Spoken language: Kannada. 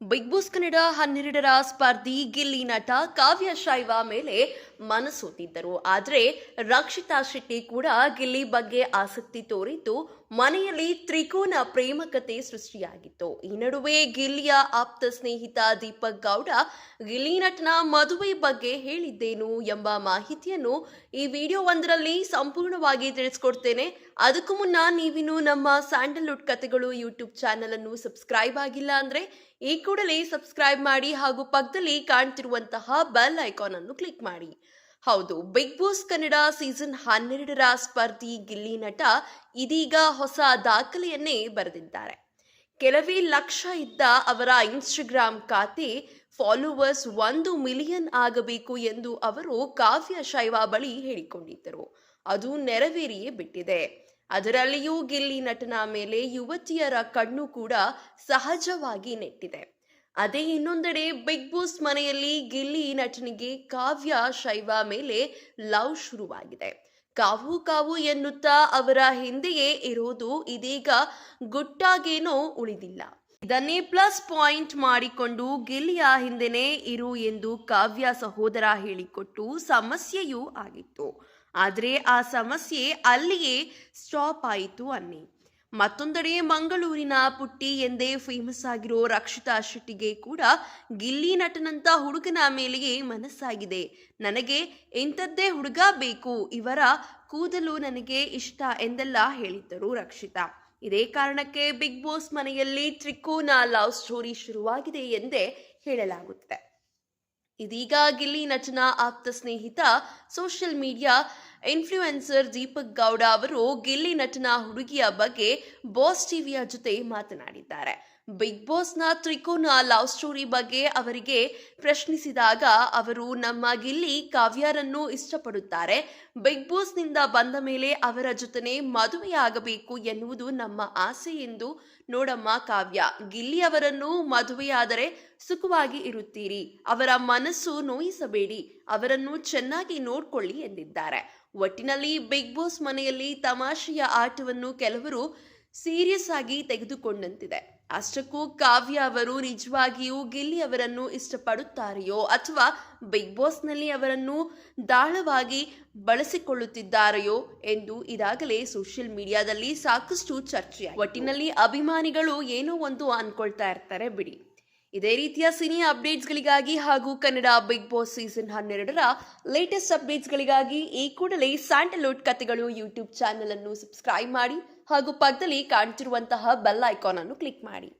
ಬಿಗ್ ಬಾಸ್ ಕನ್ನಡ ಹನ್ನೆರಡರ ಸ್ಪರ್ಧಿ ಗಿಲ್ಲಿ ನಟ ಕಾವ್ಯ ಶೈವ ಮೇಲೆ ಮನಸೋತಿದ್ದರು ಆದರೆ ರಕ್ಷಿತಾ ಶೆಟ್ಟಿ ಕೂಡ ಗಿಲ್ಲಿ ಬಗ್ಗೆ ಆಸಕ್ತಿ ತೋರಿದ್ದು ಮನೆಯಲ್ಲಿ ತ್ರಿಕೋನ ಪ್ರೇಮ ಕತೆ ಸೃಷ್ಟಿಯಾಗಿತ್ತು. ಈ ನಡುವೆ ಗಿಲ್ಲಿಯ ಆಪ್ತ ಸ್ನೇಹಿತ ದೀಪಕ್ ಗೌಡ, ಗಿಲ್ಲಿ ನಟನ ಮದುವೆ ಬಗ್ಗೆ ಹೇಳಿದ್ದೇನು ಎಂಬ ಮಾಹಿತಿಯನ್ನು ಈ ವಿಡಿಯೋ ಒಂದರಲ್ಲಿ ಸಂಪೂರ್ಣವಾಗಿ ತಿಳಿಸ್ಕೊಡ್ತೇನೆ. ಅದಕ್ಕೂ ಮುನ್ನ ನೀವಿನ್ನು ನಮ್ಮ ಸ್ಯಾಂಡಲ್ವುಡ್ ಕತೆಗಳು ಯೂಟ್ಯೂಬ್ ಚಾನೆಲ್ ಅನ್ನು ಸಬ್ಸ್ಕ್ರೈಬ್ ಆಗಿಲ್ಲ ಅಂದ್ರೆ ಈ ಕೂಡಲೇ ಸಬ್ಸ್ಕ್ರೈಬ್ ಮಾಡಿ ಹಾಗೂ ಪಕ್ಕದಲ್ಲಿ ಕಾಣ್ತಿರುವಂತಹ ಬೆಲ್ ಐಕಾನ್ ಅನ್ನು ಕ್ಲಿಕ್ ಮಾಡಿ. ಹೌದು, ಬಿಗ್ ಬಾಸ್ ಕನ್ನಡ ಸೀಸನ್ ಹನ್ನೆರಡರ ಸ್ಪರ್ಧಿ ಗಿಲ್ಲಿ ನಟ ಇದೀಗ ಹೊಸ ದಾಖಲೆಯನ್ನೇ ಬರೆದಿದ್ದಾರೆ. ಕೆಲವೇ ಲಕ್ಷ ಇದ್ದ ಅವರ ಇನ್ಸ್ಟಾಗ್ರಾಮ್ ಖಾತೆ ಫಾಲೋವರ್ಸ್ ಒಂದು ಮಿಲಿಯನ್ ಆಗಬೇಕು ಎಂದು ಅವರು ಕಾವ್ಯ ಶೈವ ಬಳಿ ಹೇಳಿಕೊಂಡಿದ್ದರು. ಅದು ನೆರವೇರಿಯೇ ಬಿಟ್ಟಿದೆ. ಅದರಲ್ಲಿಯೂ ಗಿಲ್ಲಿ ನಟನ ಮೇಲೆ ಯುವತಿಯರ ಕಣ್ಣು ಕೂಡ ಸಹಜವಾಗಿ ನೆಟ್ಟಿದೆ. ಅದೇ ಇನ್ನೊಂದೆಡೆ ಬಿಗ್ ಬಾಸ್ ಮನೆಯಲ್ಲಿ ಗಿಲ್ಲಿ ನಟನಿಗೆ ಕಾವ್ಯ, ಶೈವ ಮೇಲೆ ಲವ್ ಶುರುವಾಗಿದೆ. ಕಾವು ಕಾವು ಎನ್ನುತ್ತಾ ಅವರ ಹಿಂದೆಯೇ ಇರೋದು ಇದೀಗ ಗುಟ್ಟಾಗೇನೋ ಉಳಿದಿಲ್ಲ. ಇದನ್ನೇ ಪ್ಲಸ್ ಪಾಯಿಂಟ್ ಮಾಡಿಕೊಂಡು ಗಿಲ್ಲಿಯ ಹಿಂದೆನೇ ಇರು ಎಂದು ಕಾವ್ಯ ಸಹೋದರ ಹೇಳಿಕೊಟ್ಟು ಸಮಸ್ಯೆಯೂ ಆಗಿತ್ತು. ಆದರೆ ಆ ಸಮಸ್ಯೆ ಅಲ್ಲಿಯೇ ಸ್ಟಾಪ್ ಆಯಿತು ಅನ್ನಿ. ಮತ್ತೊಂದೆಡೆ ಮಂಗಳೂರಿನ ಪುಟ್ಟಿ ಎಂದೇ ಫೇಮಸ್ ಆಗಿರೋ ರಕ್ಷಿತಾ ಶೆಟ್ಟಿಗೆ ಕೂಡ ಗಿಲ್ಲಿ ನಟನಂತ ಹುಡುಗನ ಮೇಲೆಯೇ ಮನಸ್ಸಾಗಿದೆ. ನನಗೆ ಇಂಥದ್ದೇ ಹುಡುಗ ಬೇಕು, ಇವರ ಕೂದಲು ನನಗೆ ಇಷ್ಟ ಎಂದೆಲ್ಲ ಹೇಳಿದ್ದರು ರಕ್ಷಿತಾ. ಇದೇ ಕಾರಣಕ್ಕೆ ಬಿಗ್ ಬಾಸ್ ಮನೆಯಲ್ಲಿ ತ್ರಿಕೋನ ಲವ್ ಸ್ಟೋರಿ ಶುರುವಾಗಿದೆ ಎಂದೇ ಹೇಳಲಾಗುತ್ತೆ ಇದೀಗ ಗಿಲ್ಲಿ ನಟನ ಆಪ್ತ ಸ್ನೇಹಿತ social media influencer Deepak Gowda ಅವರು ಗಿಲ್ಲಿ ನಟನ ಹುಡುಗಿಯ ಬಗ್ಗೆ ಬಾಸ್ ಟಿವಿಯ ಜೊತೆ ಮಾತನಾಡಿದ್ದಾರೆ. ಬಿಗ್ ಬಾಸ್ನ ತ್ರಿಕೋನ ಲವ್ ಸ್ಟೋರಿ ಬಗ್ಗೆ ಅವರಿಗೆ ಪ್ರಶ್ನಿಸಿದಾಗ ಅವರು ನಮ್ಮ ಗಿಲ್ಲಿ ಕಾವ್ಯರನ್ನು ಇಷ್ಟಪಡುತ್ತಾರೆ. ಬಿಗ್ ಬಾಸ್ನಿಂದ ಬಂದ ಮೇಲೆ ಅವರ ಜೊತೆನೆ ಮದುವೆಯಾಗಬೇಕು ಎನ್ನುವುದು ನಮ್ಮ ಆಸೆ ಎಂದು ನೋಡಮ್ಮ ಕಾವ್ಯ. ಗಿಲ್ಲಿ ಅವರನ್ನು ಮದುವೆಯಾದರೆ ಸುಖವಾಗಿ ಇರುತ್ತೀರಿ. ಅವರ ಮನಸ್ಸು ನೋಯಿಸಬೇಡಿ. ಅವರನ್ನು ಚೆನ್ನಾಗಿ ನೋಡ್ಕೊಳ್ಳಿ ಎಂದಿದ್ದಾರೆ. ಒಟ್ಟಿನಲ್ಲಿ ಬಿಗ್ ಬಾಸ್ ಮನೆಯಲ್ಲಿ ತಮಾಷೆಯ ಆಟವನ್ನು ಕೆಲವರು ಸೀರಿಯಸ್ ಆಗಿ ತೆಗೆದುಕೊಂಡಂತಿದೆ. ಅಷ್ಟಕ್ಕೂ ಕಾವ್ಯ ಅವರು ನಿಜವಾಗಿಯೂ ಗಿಲ್ಲಿ ಅವರನ್ನು ಇಷ್ಟಪಡುತ್ತಾರೆಯೋ ಅಥವಾ ಬಿಗ್ ಬಾಸ್ನಲ್ಲಿ ಅವರನ್ನು ದಾಳವಾಗಿ ಬಳಸಿಕೊಳ್ಳುತ್ತಿದ್ದಾರೆಯೋ ಎಂದು ಇದಾಗಲೇ ಸೋಷಿಯಲ್ ಮೀಡಿಯಾದಲ್ಲಿ ಸಾಕಷ್ಟು ಚರ್ಚೆ ಒಟ್ಟಿನಲ್ಲಿ ಅಭಿಮಾನಿಗಳು ಏನೋ ಒಂದು ಅನ್ಕೊಳ್ತಾ ಇರ್ತಾರೆ ಬಿಡಿ. ಇದೇ ರೀತಿಯ ಸಿನಿ ಅಪ್ಡೇಟ್ಸ್ಗಳಿಗಾಗಿ ಹಾಗೂ ಕನ್ನಡ ಬಿಗ್ ಬಾಸ್ ಸೀಸನ್ ಹನ್ನೆರಡರ ಲೇಟೆಸ್ಟ್ ಅಪ್ಡೇಟ್ಸ್ಗಳಿಗಾಗಿ ಈ ಕೂಡಲೇ ಸ್ಯಾಂಡಲ್ವುಡ್ ಕತೆಗಳು ಯೂಟ್ಯೂಬ್ ಚಾನೆಲ್ ಅನ್ನು ಸಬ್ಸ್ಕ್ರೈಬ್ ಮಾಡಿ. ಹಾಗೂ ಪಕ್ಕದಲ್ಲಿ ಕಾಣ್ತಿರುವಂತಹ ಬೆಲ್ ಐಕಾನ್ ಅನ್ನು ಕ್ಲಿಕ್ ಮಾಡಿ.